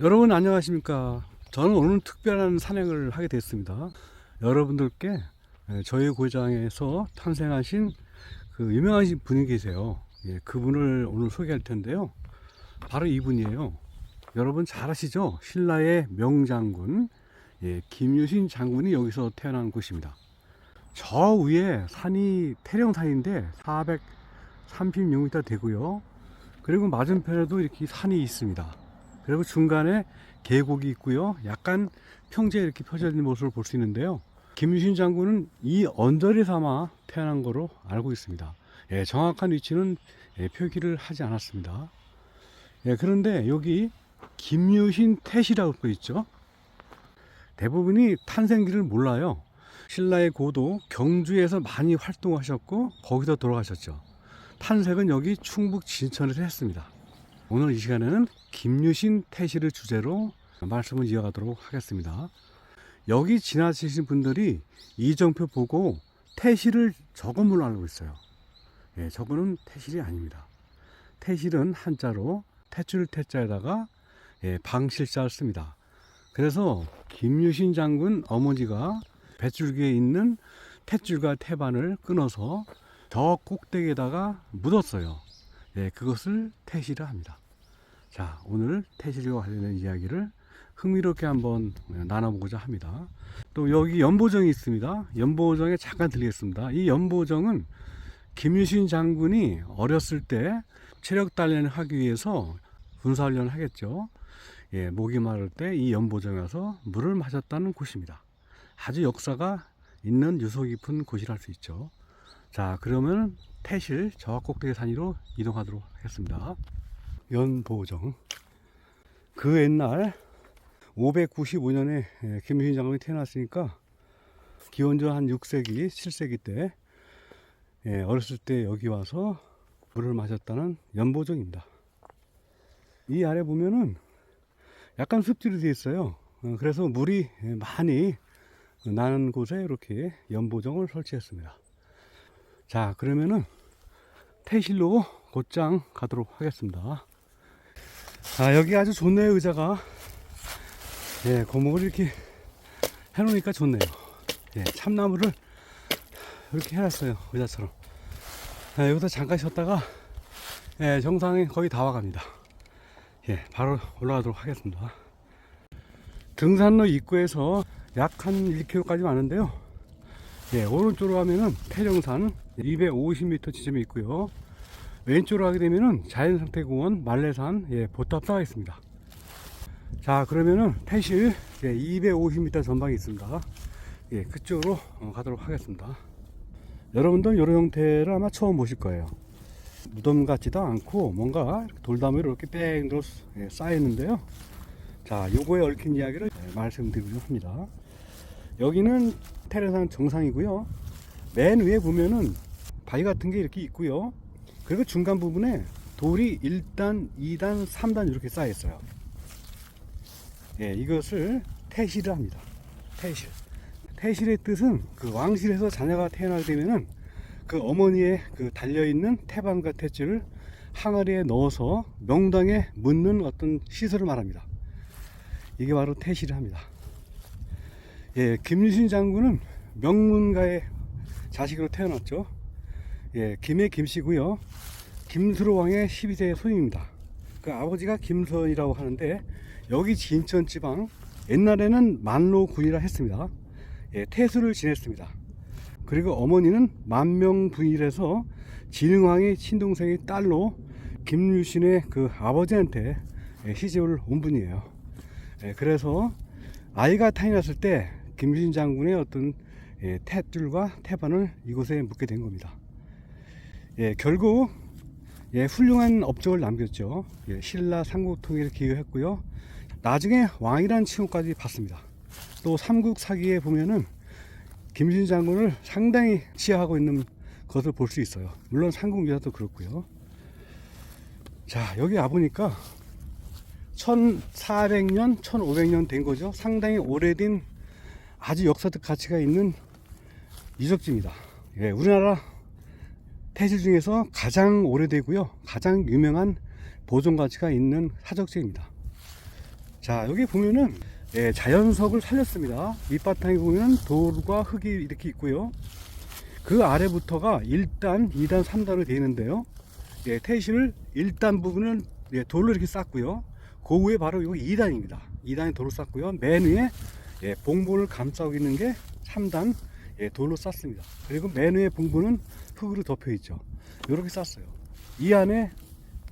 여러분 안녕하십니까? 저는 오늘 특별한 산행을 하게 됐습니다. 여러분들께 예, 저희 고장에서 탄생하신 그 유명하신 분이 계세요. 예, 그분을 오늘 소개할 텐데요. 바로 이분이에요. 여러분 잘 아시죠? 신라의 명장군 예, 김유신 장군이 여기서 태어난 곳입니다. 저 위에 산이 태령산인데 436m 되고요. 그리고 맞은편에도 이렇게 산이 있습니다 그리고 중간에 계곡이 있고요. 약간 평지에 이렇게 펴져 있는 모습을 볼 수 있는데요. 김유신 장군은 이 언저리 삼아 태어난 거로 알고 있습니다. 예, 정확한 위치는 예, 표기를 하지 않았습니다. 예, 그런데 여기 김유신 태시라고 써 있죠. 대부분이 탄생기를 몰라요. 신라의 고도 경주에서 많이 활동하셨고 거기서 돌아가셨죠. 탄생은 여기 충북 진천에서 했습니다. 오늘 이 시간에는 김유신 태시를 주제로 말씀을 이어가도록 하겠습니다. 여기 지나치신 분들이 이정표 보고 태실을 저건물로 알고 있어요. 예, 저거는 태실이 아닙니다. 태실은 한자로 태줄 태자에다가 예, 방실자를 씁니다. 그래서 김유신 장군 어머니가 뱃줄기에 있는 탯줄과 태반을 끊어서 저 꼭대기에다가 묻었어요. 예, 그것을 태시라 합니다. 자, 오늘 태시리와 관련된 이야기를 흥미롭게 한번 나눠보고자 합니다. 또 여기 연보정이 있습니다. 연보정에 잠깐 들리겠습니다. 이 연보정은 김유신 장군이 어렸을 때 체력 단련을 하기 위해서 군사훈련을 하겠죠. 예, 목이 마를 때 이 연보정에 와서 물을 마셨다는 곳입니다. 아주 역사가 있는 유서 깊은 곳이라 할 수 있죠. 자, 그러면 태실 저 꼭대기 산위로 이동하도록 하겠습니다. 연보정. 그 옛날 595년에 김유신 장군이 태어났으니까 기원전 한 6세기, 7세기 때 예, 어렸을 때 여기 와서 물을 마셨다는 연보정입니다. 이 아래 보면은 약간 습지로 되어 있어요. 어, 그래서 물이 많이 나는 곳에 이렇게 연보정을 설치했습니다. 자, 그러면은 태실로 곧장 가도록 하겠습니다. 아, 여기 아주 좋네요, 의자가. 예, 고목을 이렇게 해 놓으니까 좋네요. 예, 참나무를 이렇게 해놨어요, 의자처럼. 아, 여기서 잠깐 쉬었다가, 예, 정상에 거의 다 와갑니다. 예, 바로 올라가도록 하겠습니다. 등산로 입구에서 약 한 1km까지 왔는데요. 예, 오른쪽으로 가면은 태령산 250m 지점이 있고요. 왼쪽으로 가게 되면은 자연상태공원 말레산 예, 보탑사가 있습니다. 자 그러면은 태실 예, 250m 전방에 있습니다. 예, 그쪽으로 어, 가도록 하겠습니다. 여러분들 이런 형태를 아마 처음 보실 거예요. 무덤 같지도 않고 뭔가 돌담으로 이렇게 뺑 들어 예, 쌓여 있는데요. 자 요거에 얽힌 이야기를 예, 말씀드리려고 합니다. 여기는 테레산 정상이고요. 맨 위에 보면은 바위 같은 게 이렇게 있고요. 그리고 중간 부분에 돌이 1단, 2단, 3단 이렇게 쌓여 있어요. 예, 이것을 태실을 합니다. 태실. 태실의 뜻은 그 왕실에서 자녀가 태어나게 되면은 그 어머니의 그 달려있는 태반과 탯줄을 항아리에 넣어서 명당에 묻는 어떤 시설을 말합니다. 이게 바로 태실을 합니다. 예, 김유신 장군은 명문가의 자식으로 태어났죠. 예, 김의 김씨고요. 김수로 왕의 12세 손입니다. 그 아버지가 김선이라고 하는데 여기 진천 지방 옛날에는 만로군이라 했습니다. 예, 태수를 지냈습니다. 그리고 어머니는 만명부인이라서 진흥왕의 친동생의 딸로 김유신의 그 아버지한테 예, 시집을 온 분이에요. 예, 그래서 아이가 태어났을 때 김유신 장군의 어떤 예, 탯줄과 태반을 이곳에 묻게 된 겁니다. 예, 결국 예, 훌륭한 업적을 남겼죠. 예, 신라 삼국 통일을 기여했고요. 나중에 왕이라는 칭호까지 받습니다. 또 삼국 사기에 보면은 김신 장군을 상당히 지하하고 있는 것을 볼 수 있어요. 물론 삼국 유사도 그렇고요. 자, 여기 와보니까 1400년, 1500년 된 거죠. 상당히 오래된 아주 역사적 가치가 있는 유적지입니다. 예, 우리나라 태실 중에서 가장 오래되고요. 가장 유명한 보존 가치가 있는 사적지입니다. 자, 여기 보면은 예, 자연석을 살렸습니다. 밑바탕에 보면 돌과 흙이 이렇게 있고요. 그 아래부터가 1단, 2단, 3단으로 되어 있는데요. 예, 태실을 1단 부분은 예, 돌로 이렇게 쌌고요. 그 위에 바로 이거 2단입니다. 2단이 돌로 쌌고요. 맨 위에 예, 봉분을 감싸고 있는 게 3단 예, 돌로 쌌습니다. 그리고 맨 위에 봉분은 흙으로 덮여 있죠. 이렇게 쌌어요. 이 안에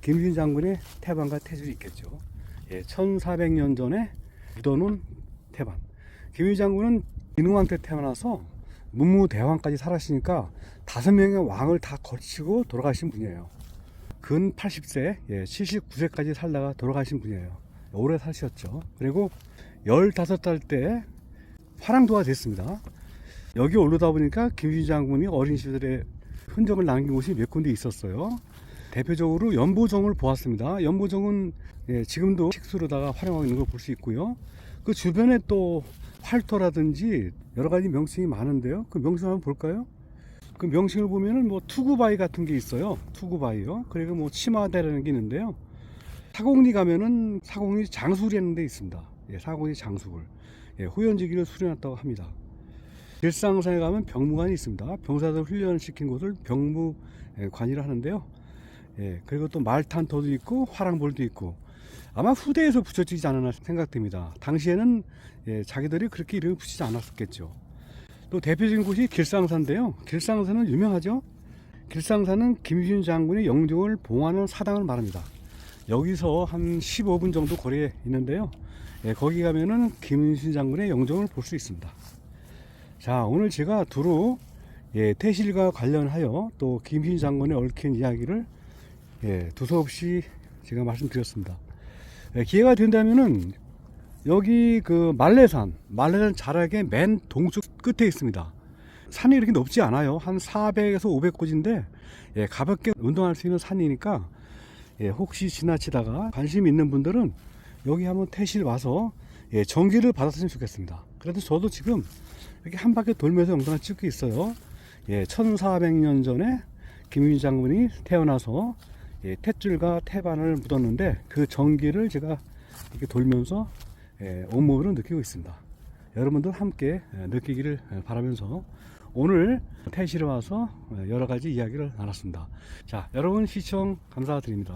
김진 장군의 태반과 태술이 있겠죠. 예, 1400년 전에 묻어놓은 태반. 김유 장군은 인왕 때 태어나서 문무대왕까지 살았으니까 다섯 명의 왕을 다 거치고 돌아가신 분이에요. 근 80세, 예, 79세까지 살다가 돌아가신 분이에요. 오래 사셨죠. 그리고 15살 때 화랑도가 됐습니다. 여기 올라다 보니까 김유진 장군이 어린 시절에 흔적을 남긴 곳이 몇 군데 있었어요. 대표적으로 연보정을 보았습니다. 연보정은 예, 지금도 식수로다가 활용하고 있는 걸 볼 수 있고요. 그 주변에 또 활토라든지 여러 가지 명칭이 많은데요. 그 명칭 한번 볼까요? 그 명칭을 보면은 뭐 투구바위 같은 게 있어요. 투구바위요. 그리고 뭐 치마대라는 게 있는데요. 사공리 가면은 사공리 장술이라는 데 있습니다. 예, 사공리 장술. 예, 후연지기를 수련했다고 합니다. 일상산에 가면 병무관이 있습니다. 병사들 훈련시킨 곳을 병무관이라 하는데요. 예, 그리고 또 말탄토도 있고 화랑볼도 있고 아마 후대에서 붙여지지 않았나 생각됩니다. 당시에는 예, 자기들이 그렇게 이름을 붙이지 않았겠죠. 또 대표적인 곳이 길상사인데요. 길상사는 유명하죠. 길상사는 김유진 장군의 영종을 봉하는 사당을 말합니다. 여기서 한 15분 정도 거리에 있는데요. 예, 거기 가면은 김유진 장군의 영종을 볼 수 있습니다. 자, 오늘 제가 두루 예, 태실과 관련하여 또 김유진 장군의 얽힌 이야기를 예, 두서없이 제가 말씀드렸습니다. 예, 기회가 된다면은 여기 그 말레산, 말레산 자락의 맨 동쪽 끝에 있습니다. 산이 이렇게 높지 않아요. 한 400에서 500고지인데 예, 가볍게 운동할 수 있는 산이니까 예, 혹시 지나치다가 관심 있는 분들은 여기 한번 태실 와서 예, 전기를 받았으면 좋겠습니다. 그래도 저도 지금 이렇게 한 바퀴 돌면서 영상을 찍고 있어요. 예, 1400년 전에 김유진 장군이 태어나서 예, 탯줄과 태반을 묻었는데 그 전기를 제가 이렇게 돌면서 예, 온몸으로 느끼고 있습니다. 여러분들 함께 예, 느끼기를 바라면서 오늘 태실에 와서 여러 가지 이야기를 나눴습니다. 자, 여러분 시청 감사드립니다.